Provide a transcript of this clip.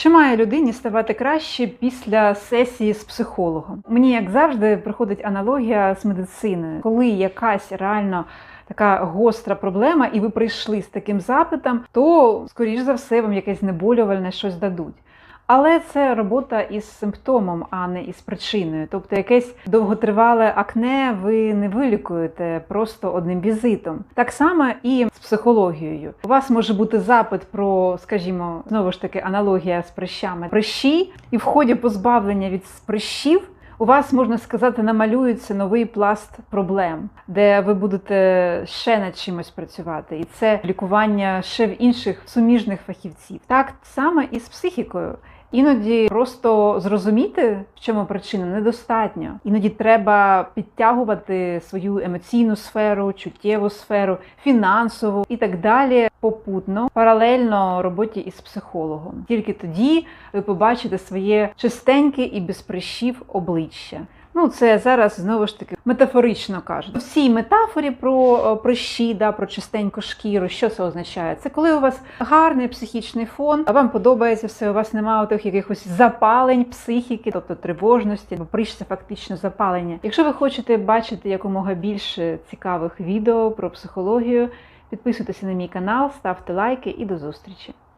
Чи має людині ставати краще після сесії з психологом? Мені, як завжди, приходить аналогія з медициною, коли якась реально така гостра проблема, і ви прийшли з таким запитом, то, скоріш за все, вам якесь знеболювальне щось дадуть. Але це робота із симптомом, а не із причиною. Тобто якесь довготривале акне ви не вилікуєте просто одним візитом. Так само і з психологією. У вас може бути запит про, скажімо, знову ж таки, аналогія з прищами. Прищі, і в ході позбавлення від прищів. У вас можна сказати, намалюється новий пласт проблем, де ви будете ще над чимось працювати, і це лікування ще в інших суміжних фахівців. Так само і з психікою. Іноді просто зрозуміти, в чому причина, недостатньо. Іноді треба підтягувати свою емоційну сферу, чуттєву сферу, фінансову і так далі попутно, паралельно роботі із психологом. Тільки тоді ви побачите своє чистеньке і без прищів обличчя. Ну, це зараз знову ж таки метафорично кажуть. В цій метафорі про е, прищі, да, про чистеньку шкіру, що це означає? Це коли у вас гарний психічний фон, а вам подобається все, у вас немає тих якихось запалень психіки, тобто тривожності, бо прищ це фактично запалення. Якщо ви хочете бачити якомога більше цікавих відео про психологію, підписуйтеся на мій канал, ставте лайки і до зустрічі.